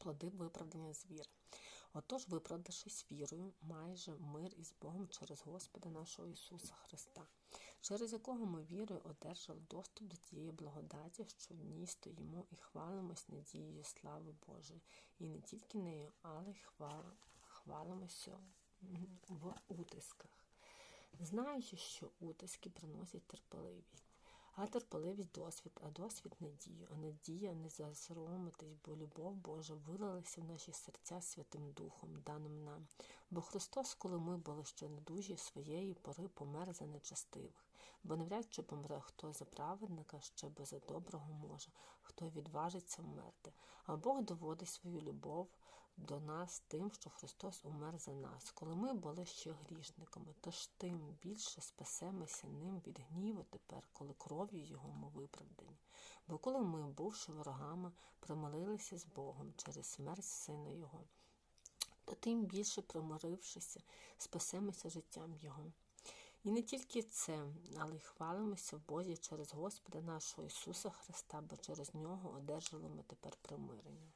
плоди виправдання з віри. Отож, виправдавшись вірою, майже мир із Богом через Господа нашого Ісуса Христа, через якого ми вірою одержали доступ до тієї благодаті, що в ній стоїмо і хвалимось надією слави Божої, і не тільки нею, але й хвала, хвалимося в утисках, знаючи, що утиски приносять терпеливість. А терпеливість досвід, а досвід надію, а надія не засоромитись, бо любов Божа вилилася в наші серця Святим Духом, даним нам. Бо Христос, коли ми були ще недужі, своєї пори помер за нечестивих, бо навряд чи помре хто за праведника, ще бо за доброго може, хто відважиться вмерти. А Бог доводить свою любов до нас тим, що Христос умер за нас, коли ми були ще грішниками, тож тим більше спасемося ним від гніву тепер, коли кров'ю Його ми виправдані. Бо коли ми, бувши ворогами, примирилися з Богом через смерть Сина Його, то тим більше, примирившися, спасемося життям Його. І не тільки це, але й хвалимося в Бозі через Господа нашого Ісуса Христа, бо через нього одержали ми тепер примирення.